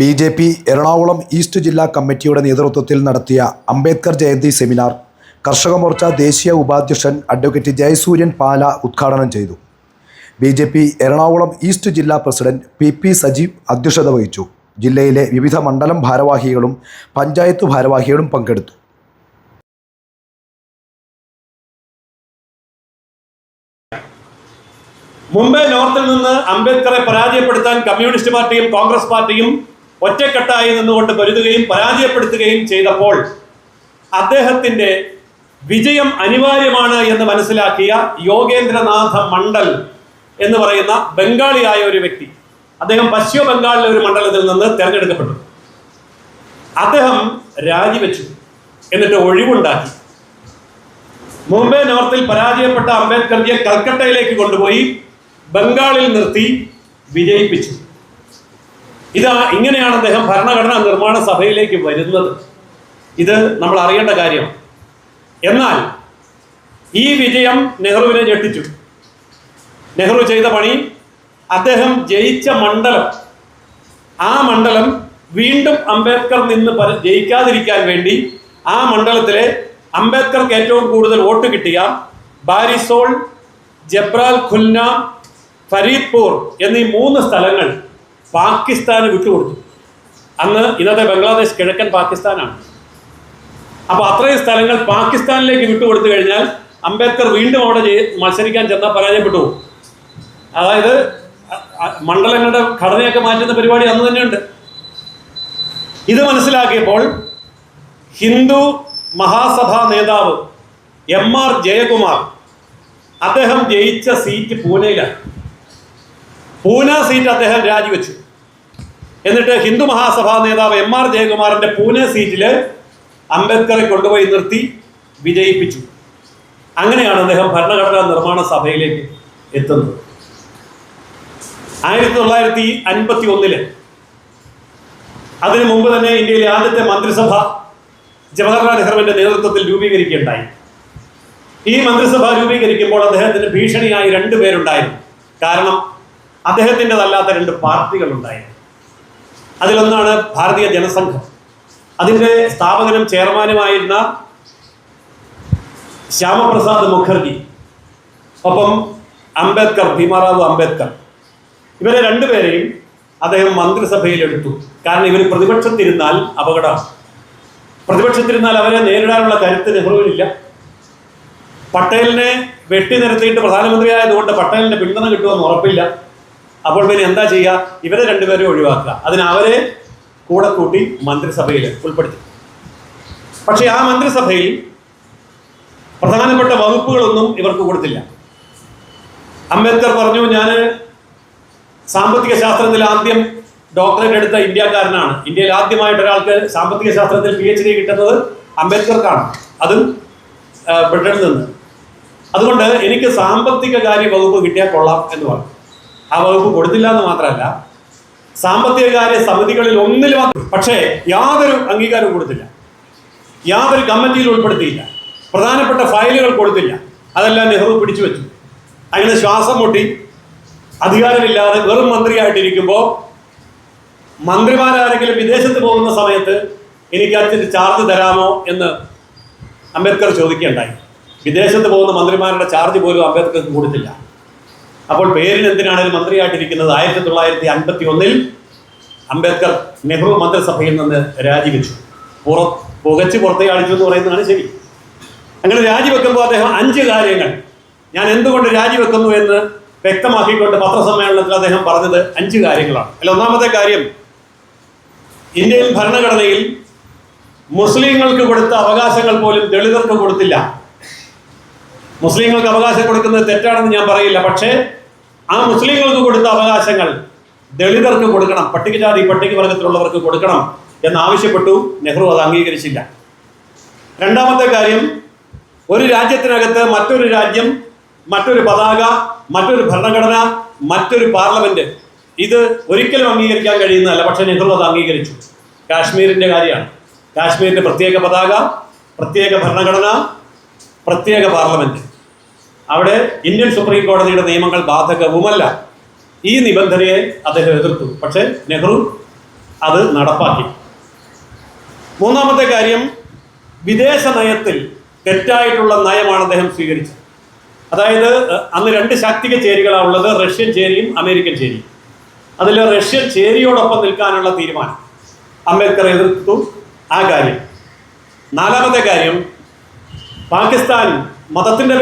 B J P Ernakulam east ജില്ലാ കമ്മിറ്റിയുടെ നേതൃത്വത്തിൽ നടത്തിയ അംബേദ്കർ ജയന്തി സെമിനാർ കർഷക മോർച്ച ദേശീയ ഉപാധ്യക്ഷൻ അഡ്വക്കേറ്റ് ജയസൂര്യൻ പാല ഉദ്ഘാടനം ചെയ്തു. B J P Ernakulam east ജില്ലാ പ്രസിഡന്റ് പി പി സജീവ് അധ്യക്ഷത വഹിച്ചു. ജില്ലയിലെ വിവിധ മണ്ഡലം ഭാരവാഹികളും പഞ്ചായത്ത് ഭാരവാഹികളും പങ്കെടുത്തു. മുംബൈ നോർത്തിൽ നിന്ന് അംബേദ്കറെ പരാജയപ്പെടുത്താൻ കമ്മ്യൂണിസ്റ്റ് പാർട്ടിയും കോൺഗ്രസ് പാർട്ടിയും ഒറ്റക്കെട്ടായി നിന്നുകൊണ്ട് പൊരുതുകയും പരാജയപ്പെടുത്തുകയും ചെയ്തപ്പോൾ അദ്ദേഹത്തിന്റെ വിജയം അനിവാര്യമാണ് എന്ന് മനസ്സിലാക്കിയ യോഗേന്ദ്രനാഥ മണ്ഡൽ എന്ന് പറയുന്ന ബംഗാളിയായ ഒരു വ്യക്തി. അദ്ദേഹം പശ്ചിമ ബംഗാളിലെ ഒരു മണ്ഡലത്തിൽ നിന്ന് തിരഞ്ഞെടുക്കപ്പെട്ടു. അദ്ദേഹം രാജിവെച്ചു എന്നിട്ട് ഒഴിവുണ്ടാക്കി. മുംബൈ നോർത്തിൽ പരാജയപ്പെട്ട അംബേദ്കർജിയെ കൽക്കട്ടയിലേക്ക് കൊണ്ടുപോയി ബംഗാളിൽ നിർത്തി വിജയിപ്പിച്ചു. ഇതാ ഇങ്ങനെയാണ് അദ്ദേഹം ഭരണഘടനാ നിർമ്മാണ സഭയിലേക്ക് വരുന്നത്. ഇത് നമ്മൾ അറിയേണ്ട കാര്യമാണ് എന്നാൽ ഈ വിജയം നെഹ്റുവിനെ ഞെട്ടിച്ചു. നെഹ്റു ചെയ്ത പണി അദ്ദേഹം ജയിച്ച മണ്ഡലം ആ മണ്ഡലം വീണ്ടും അംബേദ്കർ നിന്ന് ജയിക്കാതിരിക്കാൻ വേണ്ടി ആ മണ്ഡലത്തിലെ അംബേദ്കർക്ക് ഏറ്റവും കൂടുതൽ വോട്ട് കിട്ടിയ ബാരിസോൾ ജബ്രാൽ ഖുൽന ഫരീദ്പൂർ എന്നീ മൂന്ന് സ്ഥലങ്ങൾ പാകിസ്ഥാന് വിട്ടുകൊടുത്തു. അന്ന് ഇന്നത്തെ ബംഗ്ലാദേശ് കിഴക്കൻ പാകിസ്ഥാനാണ്. അപ്പോൾ അത്രയും സ്ഥലങ്ങൾ പാകിസ്ഥാനിലേക്ക് വിട്ടുകൊടുത്തു കഴിഞ്ഞാൽ അംബേദ്കർ വീണ്ടും അവിടെ മത്സരിക്കാൻ ചെന്നാൽ പരാജയപ്പെട്ടു അതായത് മണ്ഡലങ്ങളുടെ ഘടനയൊക്കെ മാറ്റുന്ന പരിപാടി അന്ന് തന്നെയുണ്ട്. ഇത് മനസ്സിലാക്കിയപ്പോൾ ഹിന്ദു മഹാസഭാ നേതാവ് എം ആർ ജയകുമാർ അദ്ദേഹം ജയിച്ച സീറ്റ് പൂനെയിലാണ്. പൂന സീറ്റ് അദ്ദേഹം രാജിവെച്ചു. എന്നിട്ട് ഹിന്ദു മഹാസഭാ നേതാവ് എം ആർ ജയകുമാറിന്റെ പൂനെ സീറ്റിൽ അംബേദ്കറെ കൊണ്ടുപോയി നിർത്തി വിജയിപ്പിച്ചു. അങ്ങനെയാണ് അദ്ദേഹം ഭരണഘടനാ നിർമ്മാണ സഭയിലേക്ക് എത്തുന്നത്. ആയിരത്തി തൊള്ളായിരത്തി അൻപത്തി ഒന്നിൽ അതിനു മുമ്പ് തന്നെ ഇന്ത്യയിലെ ആദ്യത്തെ മന്ത്രിസഭ ജവഹർലാൽ നെഹ്റുവിന്റെ നേതൃത്വത്തിൽ രൂപീകരിക്കുകയുണ്ടായി. ഈ മന്ത്രിസഭ രൂപീകരിക്കുമ്പോൾ അദ്ദേഹത്തിന് ഭീഷണിയായി രണ്ടു പേരുണ്ടായിരുന്നു. കാരണം അദ്ദേഹത്തിന്റെതല്ലാത്ത രണ്ട് പാർട്ടികൾ ഉണ്ടായിരുന്നു അതിലൊന്നാണ് ഭാരതീയ ജനസംഘം. അതിന്റെ സ്ഥാപകനും ചെയർമാനുമായിരുന്ന ശ്യാമപ്രസാദ് മുഖർജി ഒപ്പം അംബേദ്കർ ഭീമാറാവു അംബേദ്കർ. ഇവരെ രണ്ടുപേരെയും അദ്ദേഹം മന്ത്രിസഭയിൽ എടുത്തു കാരണം ഇവർ പ്രതിപക്ഷത്തിരുന്നാൽ അപകടമാണ്. പ്രതിപക്ഷത്തിരുന്നാൽ അവരെ നേരിടാനുള്ള കരുത്ത് നെഹ്റുവിനില്ല പട്ടേലിനെ വെട്ടി നിരത്തിയിട്ട് പ്രധാനമന്ത്രിയായതുകൊണ്ട് പട്ടേലിന്റെ പിന്തുണ കിട്ടുമെന്ന് ഉറപ്പില്ല. അപ്പോൾ പിന്നെ എന്താ ചെയ്യുക? ഇവരെ രണ്ടുപേരെ ഒഴിവാക്കുക. അതിന് അവരെ കൂടെ കൂട്ടി മന്ത്രിസഭയിൽ ഉൾപ്പെടുത്തി. പക്ഷേ ആ മന്ത്രിസഭയിൽ പ്രധാനപ്പെട്ട വകുപ്പുകളൊന്നും ഇവർക്ക് കൊടുത്തില്ല. അംബേദ്കർ പറഞ്ഞു ഞാൻ സാമ്പത്തിക ശാസ്ത്രത്തിൽ ആദ്യം ഡോക്ടറേറ്റ് എടുത്ത ഇന്ത്യക്കാരനാണ്. ഇന്ത്യയിൽ ആദ്യമായിട്ട് ഒരാൾക്ക് സാമ്പത്തിക ശാസ്ത്രത്തിൽ പി എച്ച് ഡി കിട്ടുന്നത് അംബേദ്കർക്കാണ്. അതും ബ്രിട്ടനിൽ നിന്ന്. അതുകൊണ്ട് എനിക്ക് സാമ്പത്തിക കാര്യ വകുപ്പ് കിട്ടിയാൽ കൊള്ളാം എന്ന് പറഞ്ഞു. ആ വകുപ്പ് കൊടുത്തില്ല എന്ന് മാത്രമല്ല സാമ്പത്തിക കാര്യ സമിതികളിൽ ഒന്നിലും മാത്രം പക്ഷേ യാതൊരു അംഗീകാരവും കൊടുത്തില്ല. യാതൊരു കമ്മിറ്റിയിൽ ഉൾപ്പെടുത്തിയില്ല. പ്രധാനപ്പെട്ട ഫയലുകൾ കൊടുത്തില്ല. അതെല്ലാം നെഹ്റു പിടിച്ചു വെച്ചു. അങ്ങനെ ശ്വാസം മുട്ടി. അധികാരമില്ലാതെ വെറും മന്ത്രിയായിട്ടിരിക്കുമ്പോൾ മന്ത്രിമാരാരെങ്കിലും വിദേശത്ത് പോകുന്ന സമയത്ത് എനിക്ക് അതിന്റെ ചാർജ് തരാമോ എന്ന് അംബേദ്കർ ചോദിക്കുകയുണ്ടായി. വിദേശത്ത് പോകുന്ന മന്ത്രിമാരുടെ ചാർജ് പോലും അംബേദ്കർക്ക് കൊടുത്തില്ല. അപ്പോൾ പേരിന് എന്തിനാണ് മന്ത്രിയായിട്ടിരിക്കുന്നത്? ആയിരത്തി തൊള്ളായിരത്തി അൻപത്തി ഒന്നിൽ അംബേദ്കർ നെഹ്റു മന്ത്രിസഭയിൽ നിന്ന് രാജിവെച്ചു. പുറ പുകച്ച് അടിച്ചു എന്ന് പറയുന്നതാണ് ശരി. അങ്ങനെ രാജിവെക്കുമ്പോൾ അദ്ദേഹം അഞ്ച് കാര്യങ്ങൾ. ഞാൻ എന്തുകൊണ്ട് രാജിവെക്കുന്നു എന്ന് വ്യക്തമാക്കിക്കൊണ്ട് പത്രസമ്മേളനത്തിൽ അദ്ദേഹം പറഞ്ഞത് അഞ്ച് കാര്യങ്ങളാണ്. അല്ല ഒന്നാമത്തെ കാര്യം ഇന്ത്യൻ ഭരണഘടനയിൽ മുസ്ലിങ്ങൾക്ക് കൊടുത്ത അവകാശങ്ങൾ പോലും ദളിതർക്ക് കൊടുത്തില്ല. മുസ്ലിങ്ങൾക്ക് അവകാശം കൊടുക്കുന്നത് തെറ്റാണെന്ന് ഞാൻ പറയില്ല. പക്ഷേ ആ മുസ്ലിങ്ങൾക്ക് കൊടുത്ത അവകാശങ്ങൾ ദളിതർക്ക് കൊടുക്കണം പട്ടികജാതി പട്ടികവർഗത്തിലുള്ളവർക്ക് കൊടുക്കണം എന്നാവശ്യപ്പെട്ടു. നെഹ്റു അത് അംഗീകരിച്ചില്ല. രണ്ടാമത്തെ കാര്യം ഒരു രാജ്യത്തിനകത്ത് മറ്റൊരു രാജ്യം മറ്റൊരു പതാക മറ്റൊരു ഭരണഘടന മറ്റൊരു പാർലമെന്റ് ഇത് ഒരിക്കലും അംഗീകരിക്കാൻ കഴിയുന്നതല്ല. പക്ഷേ നെഹ്റു അത് അംഗീകരിച്ചു. കാശ്മീരിന്റെ കാര്യമാണ്. കാശ്മീരിന്റെ പ്രത്യേക പതാക പ്രത്യേക ഭരണഘടന പ്രത്യേക പാർലമെന്റ്. അവിടെ ഇന്ത്യൻ സുപ്രീം കോടതിയുടെ നിയമങ്ങൾ ബാധകവുമല്ല. ഈ നിബന്ധനയെ അദ്ദേഹം എതിർത്തു. പക്ഷേ നെഹ്റു അത് നടപ്പാക്കി. മൂന്നാമത്തെ കാര്യം വിദേശ നയത്തിൽ തെറ്റായിട്ടുള്ള നയമാണ് അദ്ദേഹം സ്വീകരിച്ചത്. അതായത് അന്ന് രണ്ട് ശാക്തിക ചേരികളാണ് ഉള്ളത് റഷ്യൻ ചേരിയും അമേരിക്കൻ ചേരിയും. അതിൽ റഷ്യൻ ചേരിയോടൊപ്പം നിൽക്കാനുള്ള തീരുമാനം അംബേദ്കർ എതിർത്തു. ആ കാര്യം. നാലാമത്തെ കാര്യം പാകിസ്ഥാൻ മതത്തിന്റെ